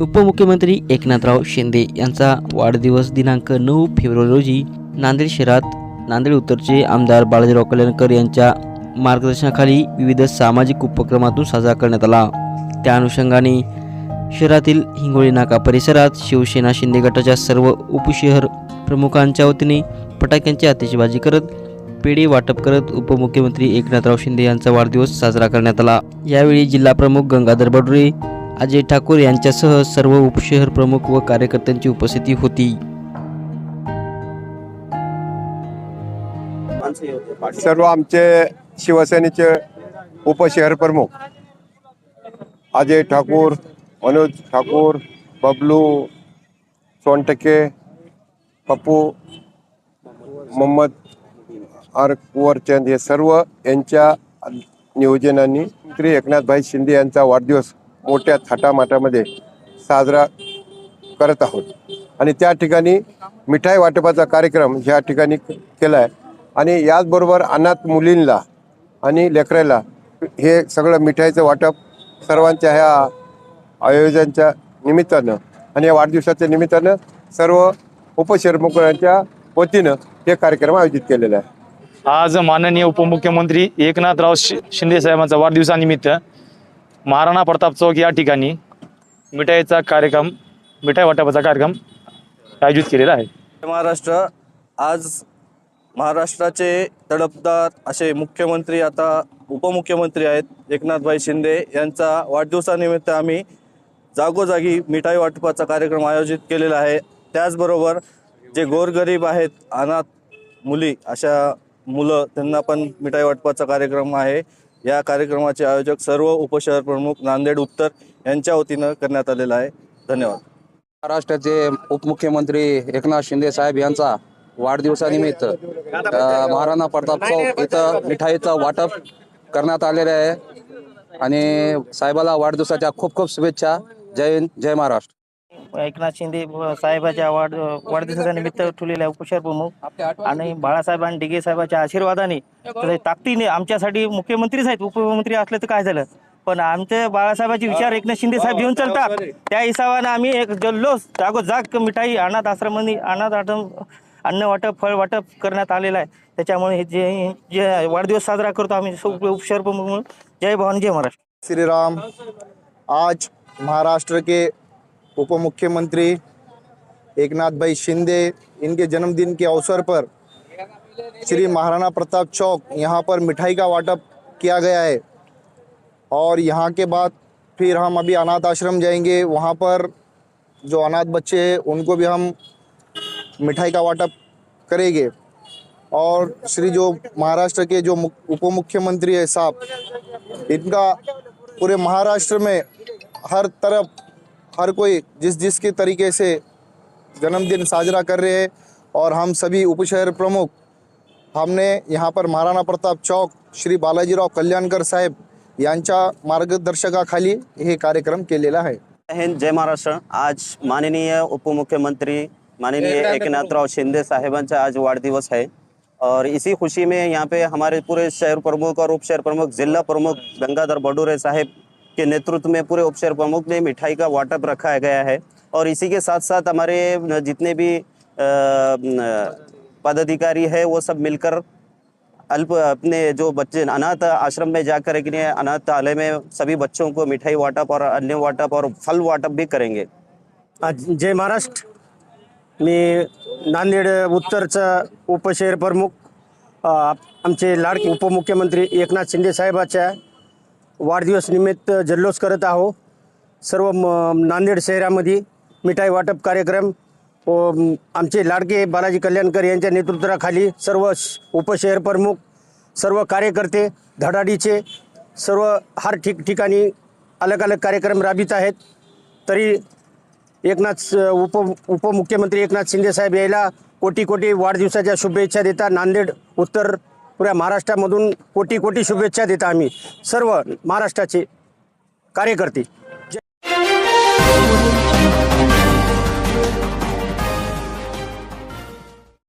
उपमुख्यमंत्री एकनाथराव शिंदे यांचा वाढदिवस दिनांक नऊ फेब्रुवारी रोजी नांदेड शहरात नांदेड उत्तरचे आमदार बाळाजीराव कल्याणकर यांच्या मार्गदर्शनाखाली विविध सामाजिक उपक्रमातून साजरा करण्यात आला. त्या अनुषंगाने शहरातील हिंगोळी नाका परिसरात शिवसेना शिंदे गटाच्या सर्व उपशहर प्रमुखांच्या वतीने फटाक्यांची आतिषबाजी करत पेढे वाटप करत उपमुख्यमंत्री एकनाथराव शिंदे यांचा वाढदिवस साजरा करण्यात आला. यावेळी जिल्हा प्रमुख गंगाधर बडुरे अजय ठाकूर यांच्यासह सर्व उपशहर प्रमुख व कार्यकर्त्यांची उपस्थिती होती. सर्व आमचे शिवसेनेचे उपशहर प्रमुख अजय ठाकूर मनोज ठाकूर बबलू सोनटके पप्पू मोहम्मद आर कुवरचंद हे सर्व यांच्या नियोजनाने श्री एकनाथभाई शिंदे यांचा वाढदिवस मोठ्या थाटामाटामध्ये साजरा करत आहोत. आणि त्या ठिकाणी मिठाई वाटपाचा कार्यक्रम ह्या ठिकाणी केला आहे आणि याचबरोबर अनाथ मुलींना आणि लेकराला हे सगळं मिठाईचं वाटप सर्वांच्या ह्या आयोजनाच्या निमित्तानं आणि या वाढदिवसाच्या निमित्तानं सर्व उपशहरमुखांच्या वतीनं हे कार्यक्रम आयोजित केलेला आहे. आज माननीय उपमुख्यमंत्री एकनाथराव शि शिंदे साहेबांचा वाढदिवसानिमित्त महाराणा प्रताप चौक या ठिकाणी मिठाईचा कार्यक्रम मिठाई वाटपाचा कार्यक्रम आयोजित केलेला आहे. महाराष्ट्र आज महाराष्ट्राचे तडफदार असे मुख्यमंत्री आता उपमुख्यमंत्री आहेत एकनाथभाई शिंदे यांचा वाढदिवसानिमित्त आम्ही जागोजागी मिठाई वाटपाचा कार्यक्रम आयोजित केलेला आहे. त्याचबरोबर जे गोरगरीब आहेत अनाथ मुली अशा मुलं त्यांना पण मिठाई वाटपाचा कार्यक्रम आहे. या कार्यक्रमाचे आयोजक सर्व उपशहर प्रमुख नांदेड उत्तर यांच्या वतीनं करण्यात आलेलं आहे. धन्यवाद. महाराष्ट्राचे उपमुख्यमंत्री एकनाथ शिंदे साहेब यांचा वाढदिवसानिमित्त महाराणा प्रताप चौक इथं मिठाईचं वाटप करण्यात आलेलं आहे. आणि साहेबाला वाढदिवसाच्या खूप खूप शुभेच्छा. जय हिंद जय महाराष्ट्र. एकनाथ शिंदे साहेबाच्या वाढ वाढदिवसाच्या निमित्त ठेवलेल्या उपचार प्रमुख आणि बाळासाहेब आणि डिगे साहेबाच्या आशीर्वादाने ताकदीने आमच्यासाठी मुख्यमंत्रीच आहेत उपमुख्यमंत्री असले तर काय झालं? पण आमचे बाळासाहेबाचे विचार एकनाथ शिंदे साहेब घेऊन चालतात. त्या हिशोबाने आम्ही एक जल्लोष जागोजाग मिठाई अनाथ आश्रमांनी अनाथ आश्रम अन्न वाटप फळ वाटप करण्यात आलेलं आहे. त्याच्यामुळे हे जे जे वाढदिवस साजरा करतो आम्ही उप- प्रमुख म्हणून. जय भवानी जय महाराष्ट्र. श्रीराम आज महाराष्ट्र के उप मुख्यमंत्री एकनाथ भाई शिंदे इनके जन्मदिन के अवसर पर श्री महाराणा प्रताप चौक यहाँ पर मिठाई का वाटप किया गया है। और यहाँ के बाद फिर हम अभी अनाथ आश्रम जाएँगे। वहाँ पर जो अनाथ बच्चे हैं, उनको भी हम मिठाई का वाटप करेंगे। और श्री जो महाराष्ट्र के जो उप मुख्यमंत्री है साहब, इनका पूरे महाराष्ट्र में हर तरफ़ हर कोई जिस जिस के तरीके से जन्मदिन साजरा कर रहे हैं और हम सभी उपशहर प्रमुख हमने यहाँ पर महाराणा प्रताप चौक श्री बालाजीराव कल्याणकर साहेब यांच्या मार्गदर्शकाखाली हे कार्यक्रम केलेला आहे. जय हिंद जय महाराष्ट्र. आज माननीय उपमुख्यमंत्री माननीय एकनाथराव शिंदे साहेबांचा आज वाढदिवस है और इसी खुशी में यहाँ पे हमारे पूरे शहर प्रमुख और उप शहर प्रमुख जिला प्रमुख गंगाधर बडूरे साहेब के नेतृत्व में पूरे उप शहर प्रमुख ने मिठाई का वाटअप रखा गया है। और इसी के साथ साथ हमारे जितने भी पदाधिकारी है, वो सब मिलकर अल्प, अपने जो बच्चे, अनाथ आश्रम में जाकर के अनाथालय में सभी बच्चों को मिठाई वाटअप और अन्य वाटप और फल वाटप भी करेंगे। जय महाराष्ट्र। मी नांदेड उत्तरचा उपशहर प्रमुख आमचे लाडके उपमुख्यमंत्री एकनाथ शिंदे साहेबाच्या वाढदिवस निमित्त जल्लोष करत आहो सर्व म- नांदेड शहरामध्ये मिठाई वाटप कार्यक्रम व आमचे लाडके बालाजी कल्याणकर यांच्या नेतृत्वाखाली सर्व श- उपशहर प्रमुख सर्व कार्यकर्ते धडाडीचे सर्व हर ठिक ठिकाणी अलग अलग कार्यक्रम राबवित आहेत. तरी एकनाथ उप उपमुख्यमंत्री एकनाथ शिंदे साहेब यायला कोटी कोटी वाढदिवसाच्या शुभेच्छा देता नांदेड उत्तर पुऱ्या महाराष्ट्रामधून कोटी कोटी शुभेच्छा देता आम्ही. सर्व महाराष्ट्राचे कार्यकर्ते.